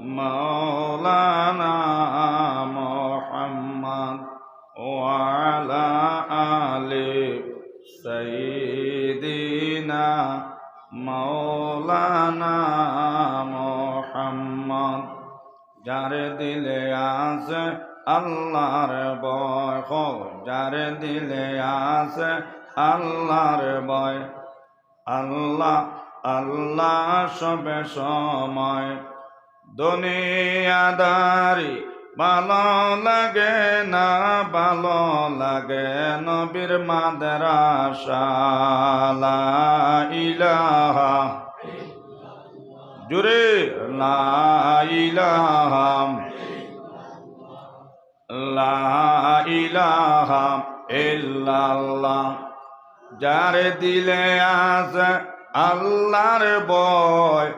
مولانا محمد وعلى آل سيدنا مولانا محمد যার দিলে আছে আল্লাহর বয় হো যার দিলে আছে আল্লাহর বয় আল্লাহ আল্লাহ সবে সময় দুনিয়াদারি ভালো লাগে না, ভালো লাগে নবীর মাদ্রাসা লা ইলাহা জুরে লা ইলাহা লা ইলাহা ইল্লাল্লাহ। যার দিলে আছে আল্লাহর বয়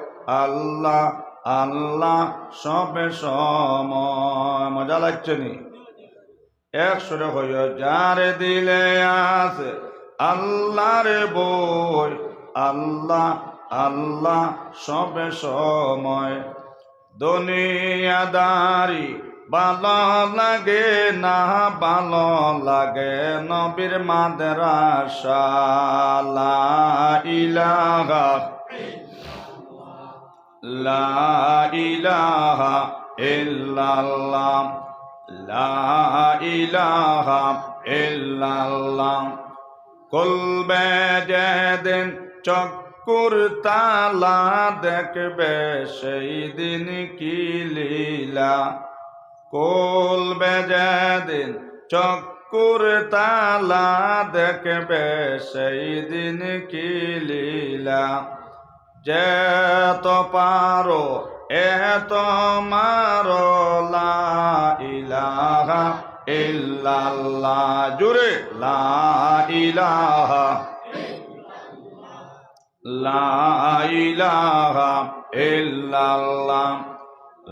আল্লাহ আল্লাহ সবে সময়। মজা লাগছে নি? একশোরে হইয় যার দিলে আছে আল্লাহর বই। আল্লাহ আল্লাহ সবে সময়। দুনিয়াদারি ভালো লাগে না, ভালো লাগে নবীর মাদ্রাসা। লা ইলাহা লা ইলাহা ইল্লাল্লাহ, লা ইলাহা ইল্লাল্লাহ। কলবে যেদিন চক্কুর তালা দেখবে সেই দিন কি লীলা? কলবে যেদিন চক্কুর তালা দেখবে সেই দিন কি লীলা? যে তো পারো, এ তো মারো, লা ইলাহা ইল্লাল্লাহ। জুরে, লা ইলাহা লা ইলাহা ইল্লাল্লাহ।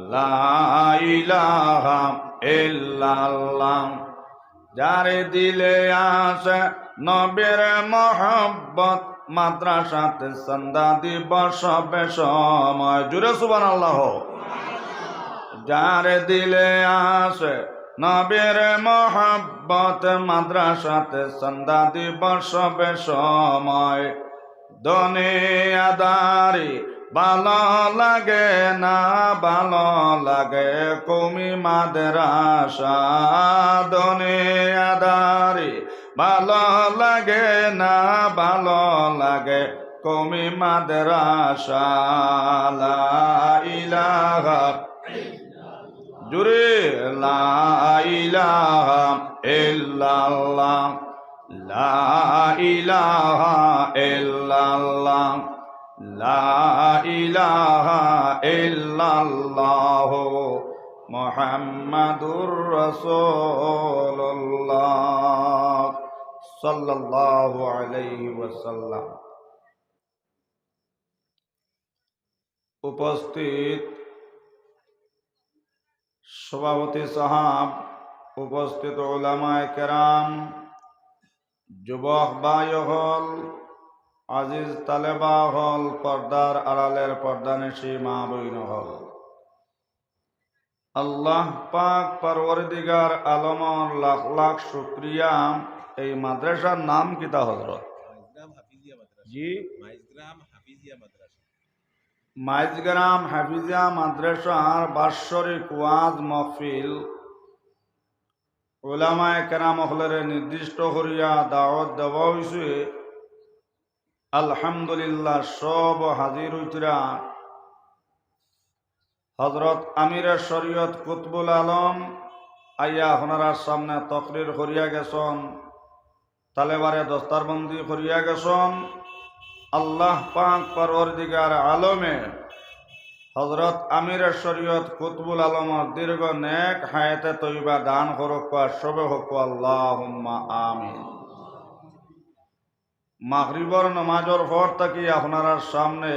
লা ইলাহা ইল্লাল্লাহ। যার দিলে আসে নবীর মহব্বত মাদ্রাসাতে সন্ধ্যা দিবস সময়। জুড়ে সুবান আল্লাহ যার দিলে আসে নবীর মহব্বত, মাদ্রাসাতে সন্ধ্যা দিবস সময়। দুনিয়াদারি ভালো লাগে না, ভালো লাগে কুমি মাদ্রাসা। দুনিয়াদারি কুমি মাদ্রাসা লা ইলাহা জুরে লা ইলাহা ইল্লাল্লাহ লা ইলাহা ইল্লাল্লাহ লা ইলাহা ইল্লাল্লাহ মুহাম্মাদুর রাসূলুল্লাহ সাল্লাল্লাহু আলাইহি ওয়াসাল্লাম উপস্থিত। সভাপতি সাহাব উপস্থিত ওলামায় কেরাম যুবক বায় হল আজিজ তালেবা হল পর্দার আড়ালের পর্দানেশি মা বইন হল। আল্লাহ পাক পরবর্দিগার আলমর লাখ লাখ শুক্রিয়া। এই মাদ্রাসার নাম কিতা হজরত জি। হাফিজিয়া মাদ্রাসা। মাইজগ্রাম হাফিজা মাদ্রাসার বাৎসরিক ওয়াজ মহফিল। ওলামায় কেরাম হলের নির্দিষ্ট করিয়া দাওয়াত দেওয়া হয়েছে আলহামদুলিল্লাহ, সব হাজির হইতরা। হজরত আমিরের শরীয়ত কুতবুল আলম আইয়া হনারার সামনে তকরির করিয়া গেছন, তালেবারে দস্তারবন্দি করিয়া গেছন। আল্লাহ পাক পরওয়ারদিগার আলমে হজরত আমিরের শরীয়ত কুতবুল আলমর দীর্ঘ নেক হায়াতে তৈবা দান করক সবে হক আল্লাহ আমিন। মাগরিবর নমাজর পর থাকি আপনার সামনে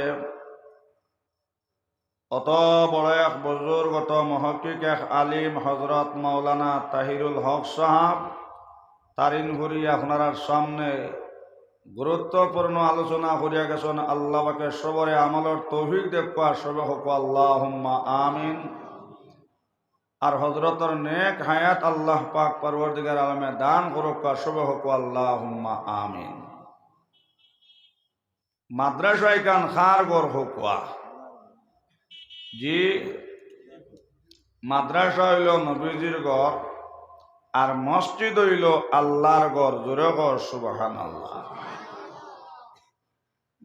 অত বড় এক বুজুর্গত মহকিক এক আলিম হজরত মৌলানা তাহিরুল হক সাহাব তারিন ঘুরি আপনার সামনে গুরুত্বপূর্ণ আলোচনা করিয়া গেছেন আল্লাহকে সবরে আমলের তৌফিক দেখবা সবে হক আল্লাহ আমিন। আর হজরতর নেক হায়াত আল্লাহ পাক পরবর্তীকার আলমে দান করুক সবে হক আল্লাহ আমিন। মাদ্রাসায় কান খার গর হকুয়া জি, মাদ্রাসা হইল নবীজির ঘর আর মসজিদ হইল আল্লাহর ঘর। জোরে ঘর সুবাহান আল্লাহ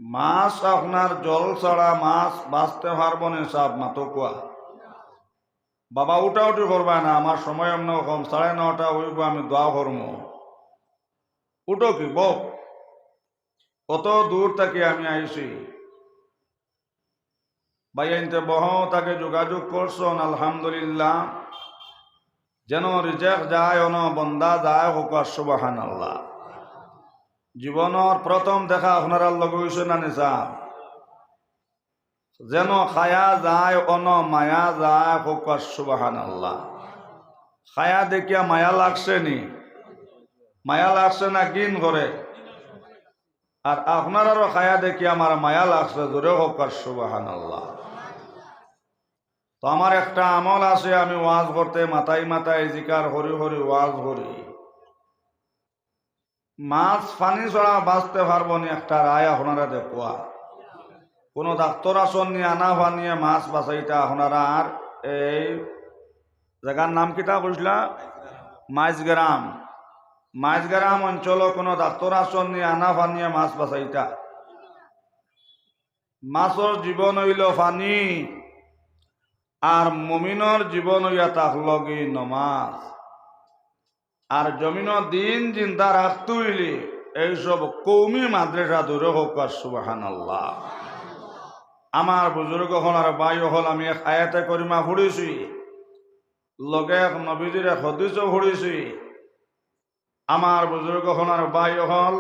মাছ আপনার জল ছাড়া মাছ বাঁচতে পারব না সব মাতকুয়া বাবা, উঠা উঠি করবা না আমার সময় অন্য কম সাড়ে নটা হইব আমি দোয়া করব উঠো কি, বক। কত দূর থেকে আমি আইছি বাইনতে বহ, তাকে যোগাযোগ করছন আলহামদুলিল্লাহ। যেন রিজেক্ট যায়, অন বন্দা যায় হোক সুবাহান আল্লাহ জীবনের প্রথম দেখা আপনারা লগ হয়েছে না নিসা যেন খায়া যায়, অন মায়া যায় হোক সুবাহান আল্লাহ খায়া দেখিয়া মায়া লাগছে নি? মায়া লাগছে না কিন করে আর আপনারারও খায়া দেখি আমার মায়া লাগছে, জোরে হোক সুবাহান আল্লাহ তো আমার একটা আমল আছে, আমি ওয়াজ করতে মাথায় মাথায় জিকার হরি হরি ওয়াজ হরি মাছ পানি ছড়া বাঁচতে পারব নি, একটা রায় আপনারা দেখুয়া কোনো ডাক্তর আসন নিয়ে, আনা হওয়া নিয়ে মাছ বাঁচাইটা আপনারা, আর এই জায়গার নাম কিতা বুঝলা মাইজগ্রাম মাইজগ্রাম অঞ্চল কোনো ডাক্তর আসন নিয়ে, আনা হওয়া নিয়ে মাছ বাঁচাইটা মাছর জীবন হইল পানি আর মমিনর জীবন হইয়া তাক লগে নমাজ। আর জমিন দিন চিন্তা রাখতে হইলে এইসব কৌমি মাদ্রাসা দূরে হোক আর সুবাহান আল্লাহ আমার বুজুর্গ হল আর বায়ু হল, আমি এক আয়াতে করিমা ফুড়িছি লগে এক নবীজির এক হদিসও ফুড়িছি আমার বুজুর্গ হল আর বায়ু হল,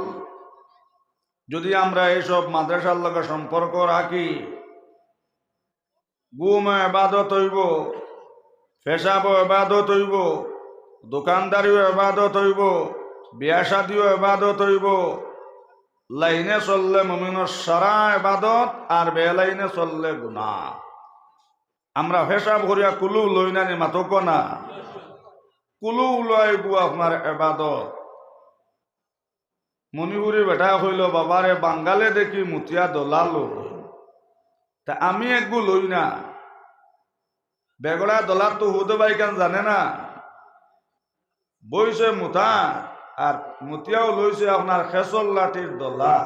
যদি আমরা এইসব মাদ্রাসার লগে সম্পর্ক রাখি, গুম এবাদত হইব, পেশাব এবাদত হইব দোকানদারিও এবাদত হইব বিয়া শাদিও এবাদত হইব। লাইনে চললে মমিনের সারা এবাদত, আর বে লাইনে চললে গুণা আমরা পেশাব করিয়া কুলু লই নানি মাতক না। কুলু লইব আপনার এবাদত। মণিপুরি বেটা হইল, বাবারে বাঙ্গালে দেখি মুতিয়া দলালো। তা আমি একগু লই না। বেগড়া দলার তো হুদে বাইকান জানে না। বইছে মুথা আর মুতিয়াও লইছে আপনার খেসল লাঠির দলা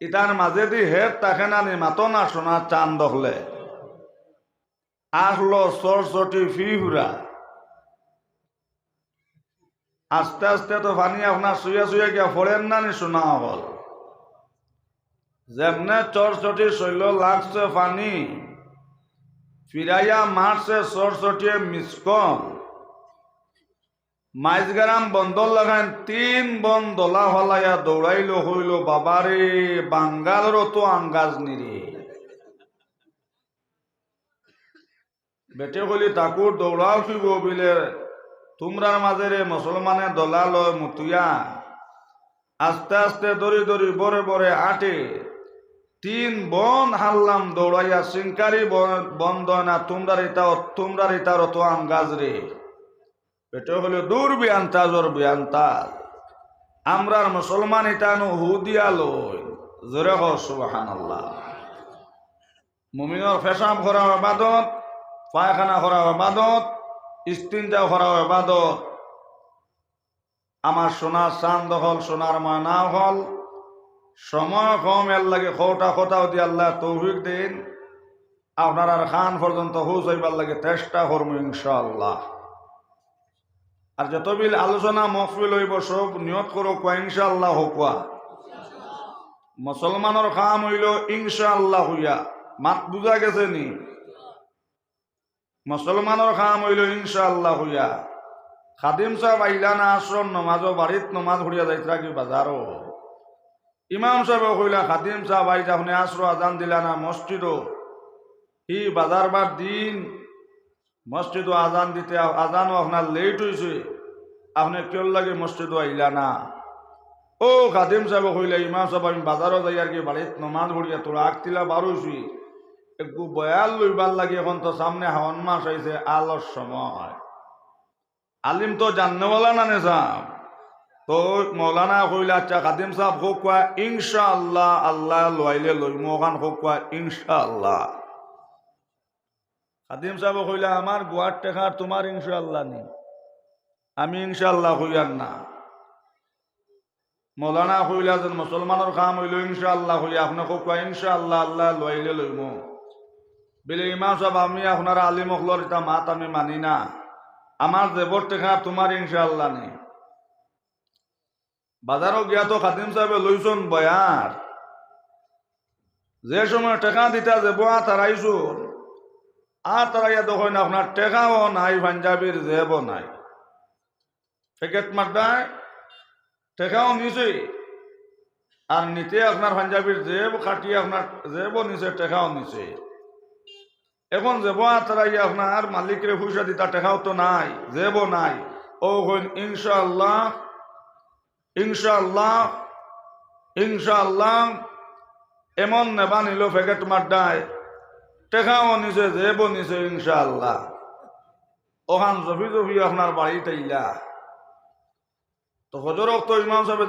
ইটার মাজেদি হেদ তাকে না নি মাতো না সোনা চান দখলে। আসলো সর চটি ফি হুরা আস্তে আস্তে তো পানি আপনার শুয়ে শুয়ে গিয়া ফোড়েন না নি শোনা হল। যেমনে চরচটি শৈল লাগছে পানি ফিরাইয়া মারছে চরচটিয়ে মিসকল মাইজগারাম বন্দর লাগান তিন বন দলা হলাইয়া দৌড়াইল হইল বাবারে, বাঙ্গালরও তো আঙ্গাজ নিরে। বেটে হলি তাকুর দৌড়াও কি বিলে তোমরার মাঝেরে মুসলমানে দলা লয় মুতুয়া। আস্তে আস্তে দড়ি দড়ি বরে বরে আটে। তিন বন হাল্লাম দৌড়াইয়া সিংকারি বন্ধ না তোমরার ইতা তোমরার ইতার অত আম গাজরে এটা হলো দূর ওর বিয়ান্তাজ আমরার মুসলমান ইতানু হুদিয়া লই। জোরে সুবাহান আল্লাহ মুমিনর ফেসাব করা আবাদত পায়খানা করা আবাদত ইস্তিনজা করা আবাদত আমার সোনার চান দখল, সোনার ময়না হল। সময় কম, এর লাগে খোটা খোটাও দিয়ে আল্লাহ তৌফিক দিন। আপনার আর খান পর্যন্ত হুস হইবার লাগে চেষ্টা করব ইনশাআল্লাহ। আর যত বিল আলোচনা মফিল হইব, সব নিয়ত করো ইনশাআল্লাহ হোকুয়া। মুসলমানের খাম হইল ইনশাআল্লাহ হইয়া। মাত বুঝা গেছে নি? মুসলমানের খাম হইল ইনশাআল্লাহ হইয়া। খাদিম সাহেব আইলা না আশ্রম, নমাজও বাড়িত, নমাজ ঘুরিয়া যাইতরা কি বাজারও? ইমাম সাহেব কইলা, খাদিম সাহেব আই যখন আশ্র আজান দিলা না মসজিদও? ই বাজার বার দিন। মসজিদও আজান দিতে আজানও আপনার লেট হয়েছে আপনি কেউ লাগে মসজিদও আইলা না। ও খাদিম সাহেব কইলে, ইমাম সাহেব, আমি বাজারও যাই আর কি, বাড়িত নমাজ ভরিয়া তোরা আগতিলা বারোইছি একটু বয়াল লইবার লাগে এখন তো সামনে হাওয়ান মাস আইছে আলোর সময় আলিম তো জাননেওয়ালা না নেশাম তো মৌলানা কইলে আচ্ছা খাদিম সাহেব হোক কোয়া ইনশা আল্লাহ আল্লাহ লইলে লইম, ওখান হোক কোয়া ইনশা আল্লাহ খাদিম সাহেব কইলে, আমার গোয়ার টেকার তোমার ইনশা আল্লাহ নেই। আমি ইনশা আল্লাহ হইয়ার না। মৌলানা কইলা যেন মুসলমানের কাম হইল ইনশা আল্লাহ হইয়া আপনাকে কোয়া ইনশা আল্লাহ লইলে লইম। বলে, ইমাম সাহেব, আমি আপনার আলিম অখলর এটা মাত আমি মানি না। আমার দেবর টেকা তোমার ইনশা আল্লাহ নেই। বাজারও গিয়া তো খাদিম সাহেবে লইছন বয়ার। যে সময় টেকা দিতা যাব আ তারাইছুন আ তারাইয়া দেখেন আপনার টেকাও নাই, পাঞ্জাবির জেবও নাই। প্যাকেট মারদায়, টেকাও নিছে। আর নিতে আপনার পাঞ্জাবির জেব, কাটিয়ে আপনার জেবও নিছে, টেকাও নিছে। এখন যাব আ তারাইয়া আপনার মালিকরে পয়সা দিতা, টেকাও তো নাই, জেবও নাই। ও হইন ইনশাআল্লাহ ইনশাআল্লাহ ইনশাআল্লাহ, এমন নেবা নিল, ফেকেট মাড্ডায় টেকাও নিছে জেব নিছে ইনশাআল্লাহ। ওখান জফি জফি আপনার বাড়ি তাইলা তো হজরক তো ইমাম সাহেব